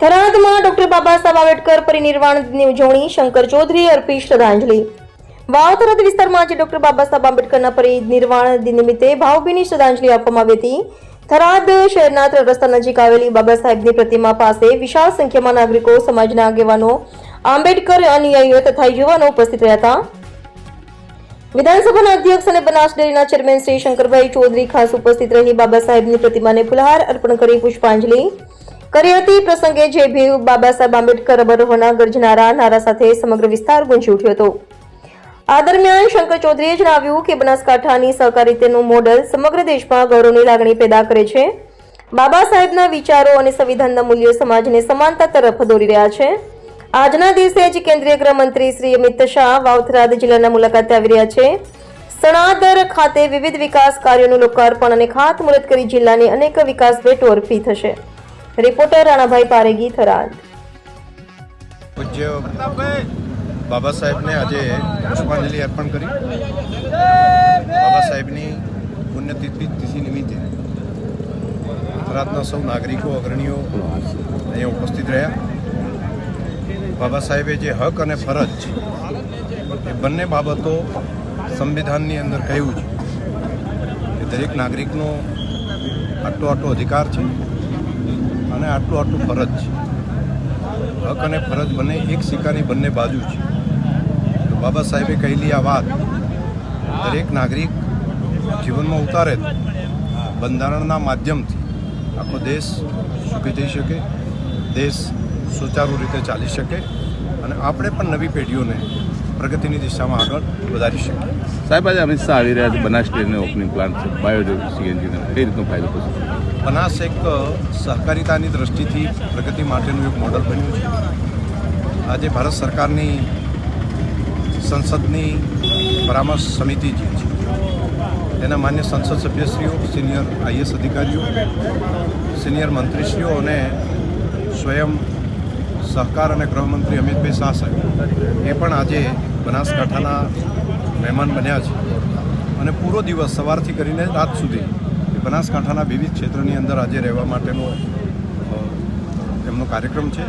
થરાદમાં doctor Baba Saheb Ambedkar પરિનિર્વાણ ઉજવણી, શંકર ચૌધરી અર્પી શ્રદ્ધાંજલિ. વાવ વિસ્તારમાં આજે ડોક્ટર બાબા સાહેબ આંબેડકરના પરિનિર્વાણ દિન નિમિત્તે ભાવભીની શ્રદ્ધાંજલિ આપવામાં આવી હતી. થરાદ શહેરના ત્રણ રસ્તા નજીક આવેલી બાબા સાહેબની પ્રતિમા પાસે વિશાળ સંખ્યામાં નાગરિકો, સમાજના આગેવાનો, આંબેડકર અનુયાયીઓ તથા યુવાનો ઉપસ્થિત રહ્યા હતા. વિધાનસભાના અધ્યક્ષ અને બનાસ ડેરીના ચેરમેન શ્રી શંકરભાઈ ચૌધરી ખાસ ઉપસ્થિત રહી બાબા સાહેબની પ્રતિમાને ફુલહાર અર્પણ કરી પુષ્પાંજલિ. કરી હતી. પ્રસંગે જે ભીવ બાબા સાહેબ આંબેડકર અબરોહના ગર્જનારા નારા સાથે સમગ્ર વિસ્તાર ગુંજી ઉઠ્યો હતો. આ દરમિયાન શંકર ચૌધરીએ જણાવ્યું કે બનાસકાંઠાની સહકારિતાનું મોડલ સમગ્ર દેશમાં ગૌરવની લાગણી પેદા કરે છે. બાબા સાહેબના વિચારો અને સંવિધાનના મૂલ્યો સમાજને સમાનતા તરફ દોરી રહ્યા છે. આજના દિવસે જ કેન્દ્રીય ગૃહમંત્રી શ્રી અમિત શાહ વાવથરાદ જિલ્લાના મુલાકાતે આવી રહ્યા છે. સણાદર ખાતે વિવિધ વિકાસ કાર્યોનું લોકાર્પણ અને ખાતમુહૂર્ત કરી જિલ્લાની અનેક વિકાસ ભેટો અર્પી થશે. રિપોર્ટર રાણાભાઈ પારેગી થરાદ પૂજ્ય બાબા સાહેબને આજે પુષ્પાંજલિ અર્પણ કરી. બાબા સાહેબની પુણ્યતિથિ તિથિ નિમિત્તે ગુજરાતના સૌ નાગરિકો, અગ્રણીઓ અહીંયા ઉપસ્થિત રહ્યા. બાબા સાહેબે જે હક અને ફરજ એ બંને બાબતો સંવિધાનની અંદર કહ્યું છે કે દરેક નાગરિકનો આટલો આટલો અધિકાર છે. અને આટલું આટલું ફરજ છે. હક અને ફરજ બંને એક સિક્કાની બંને બાજુ છે. તો બાબા સાહેબે કહેલી આ વાત, દરેક નાગરિક જીવનમાં ઉતારે બંધારણના માધ્યમથી આખો દેશ સુખી થઈ શકે, દેશ સુચારુ રીતે ચાલી શકે અને આપણે પણ નવી પેઢીઓને પ્રગતિની દિશામાં આગળ વધારી શકીએ. સાહેબ, આજે અમિત શાહ આવી રહ્યા છે બનાસ ઓપનિંગ પ્લાન્ટ છે બાયોડેલ સીએનજીનો કઈ રીતનો ફાયદો થશે? બનાસ એક સહકારિતાની દ્રષ્ટિથી પ્રગતિ માટેનું એક મોડલ બન્યું છે. આજે ભારત સરકારની સંસદની પરામર્શ સમિતિ જે છે તેના માન્ય સંસદ સભ્યશ્રીઓ સિનિયર આઈએસ અધિકારીઓ સિનિયર મંત્રીશ્રીઓ અને સ્વયં સહકાર અને ગૃહમંત્રી અમિતભાઈ શાહ સાહેબ, એ પણ આજે બનાસકાંઠાના મહેમાન બન્યા છે. અને પૂરો દિવસ સવારથી કરીને રાત સુધી એ બનાસકાંઠાના વિવિધ ક્ષેત્રની અંદર આજે રહેવા માટેનો એમનો કાર્યક્રમ છે.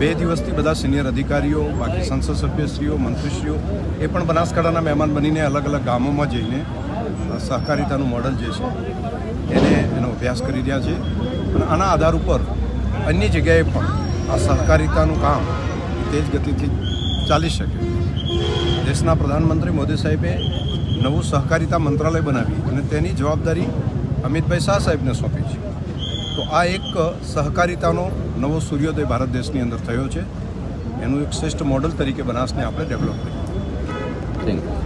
બે દિવસથી બધા સિનિયર અધિકારીઓ, બાકી સંસદ સભ્યશ્રીઓ, મંત્રીશ્રીઓ એ પણ બનાસકાંઠાના મહેમાન બનીને અલગ અલગ ગામોમાં જઈને સહકારિતાનું મોડલ જે છે, એને, એનો અભ્યાસ કરી રહ્યા છે. અને આના આધાર ઉપર અન્ય જગ્યાએ પણ આ સહકારિતાનું કામ તેજ ગતિથી ચાલી શકે. દેશના પ્રધાનમંત્રી મોદી સાહેબે નવું સહકારિતા મંત્રાલય બનાવી અને તેની જવાબદારી અમિતભાઈ શાહ સાહેબને સોંપી છે. તો આ એક સહકારિતાનો નવો સૂર્યોદય ભારત દેશની અંદર થયો છે. એનું એક શ્રેષ્ઠ મોડલ તરીકે બનાસને આપણે ડેવલપ કર્યું થેન્ક યુ